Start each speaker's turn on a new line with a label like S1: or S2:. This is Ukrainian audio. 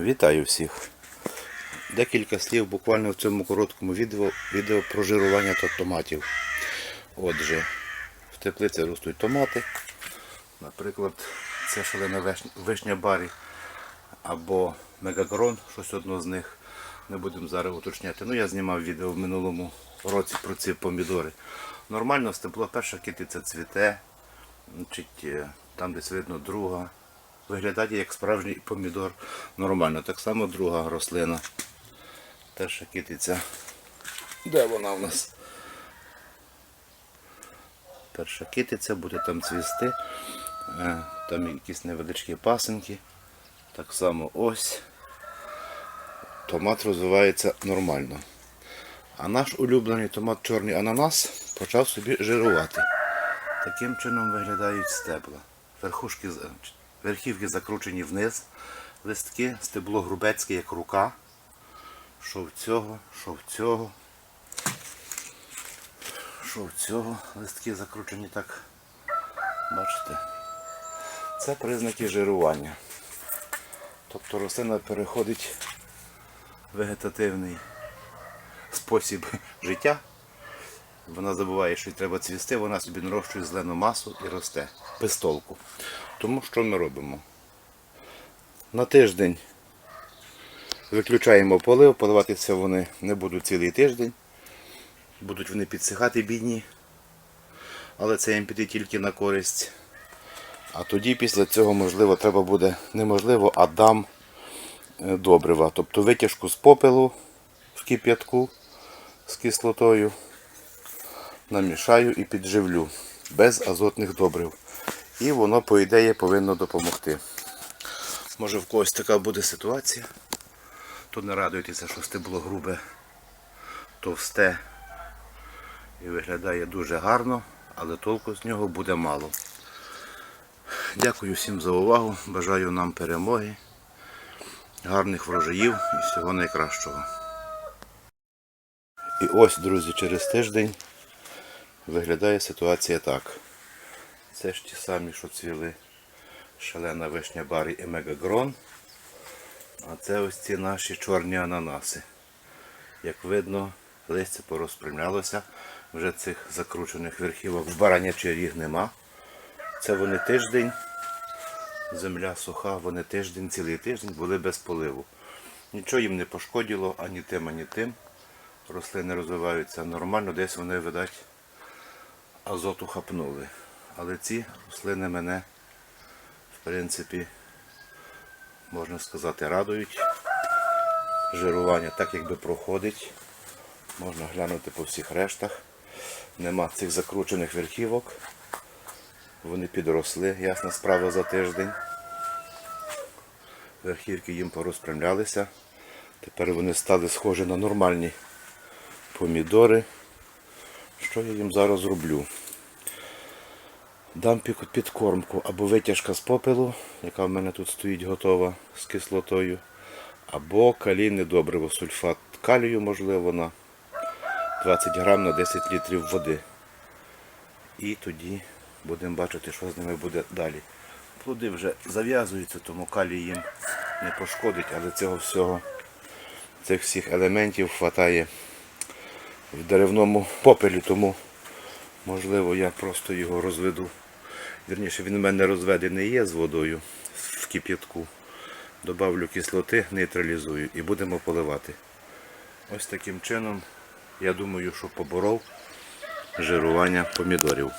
S1: Вітаю всіх. Декілька слів буквально в цьому короткому відео, відео про жирування та томатів. Отже, в теплиці ростуть томати. Наприклад, це шалена вишня, барі або мегагрон, щось одно з них. Не будемо зараз уточняти. Ну, я знімав відео в минулому році про ці помідори. Нормально стебло, перша китиця цвіте, е, там десь видно друга. Виглядає як справжній помідор нормально. Так само друга рослина. Перша китиця. Де вона в нас? Перша китиця буде там цвісти. Е, Там якісь невеличкі пасинки. Так само ось. Томат розвивається нормально. А наш улюблений томат чорний ананас почав собі жирувати. Таким чином виглядають стебла. Верхушки, верхівки закручені вниз, листки, стебло грубецьке, як рука. Що в цього, що в цього. Що в цього, листки закручені так. Бачите? Це признаки жирування. Тобто рослина переходить в вегетативний спосіб життя. Вона забуває, що їй треба цвісти, вона собі нарощує зелену масу і росте без толку. Тому що ми робимо? На тиждень виключаємо полив, поливатися вони не будуть цілий тиждень. Будуть вони підсихати бідні. Але це їм піде тільки на користь. А тоді після цього, можливо, треба буде неможливо, а дам е, добрива. Тобто витяжку з попелу в кип'ятку з кислотою намішаю і підживлю без азотних добрив. І воно, по ідеї, повинно допомогти. Може в когось така буде ситуація. То не радуйтеся, що стебло грубе, товсте і виглядає дуже гарно, але толку з нього буде мало. Дякую всім за увагу. Бажаю нам перемоги, гарних врожаїв і всього найкращого. І ось, друзі, через тиждень виглядає ситуація так. Це ж ті самі, що цвіли шалена вишня барі і мегагрон. А це ось ці наші чорні ананаси. Як видно, листя порозпрямлялося. Вже цих закручених верхівок в баранячий ріг нема. Це вони тиждень, земля суха, вони тиждень, цілий тиждень були без поливу. Нічого їм не пошкодило ані тим, ані тим. Рослини розвиваються нормально, десь вони, видать, азоту хапнули. Але ці рослини мене, в принципі, можна сказати, радують. Жирування так якби проходить. Можна глянути по всіх рештах. Нема цих закручених верхівок. Вони підросли, ясна справа за тиждень. Верхівки їм порозпрямлялися. Тепер вони стали схожі на нормальні помідори. Що я їм зараз роблю? Дам підкормку або витяжка з попелу, яка в мене тут стоїть готова з кислотою, або калійне добриво, сульфат калію, можливо, на 20 грам на 10 літрів води. І тоді будемо бачити, що з ними буде далі. Плоди вже зав'язуються, тому калій їм не пошкодить, але цього всього, цих всіх елементів вистачає в деревному попелі, тому можливо я просто його розведу. Вірніше, він у мене розведений є з водою в кип'ятку. Добавлю кислоти, нейтралізую і будемо поливати. Ось таким чином, я думаю, що поборов жирування помідорів.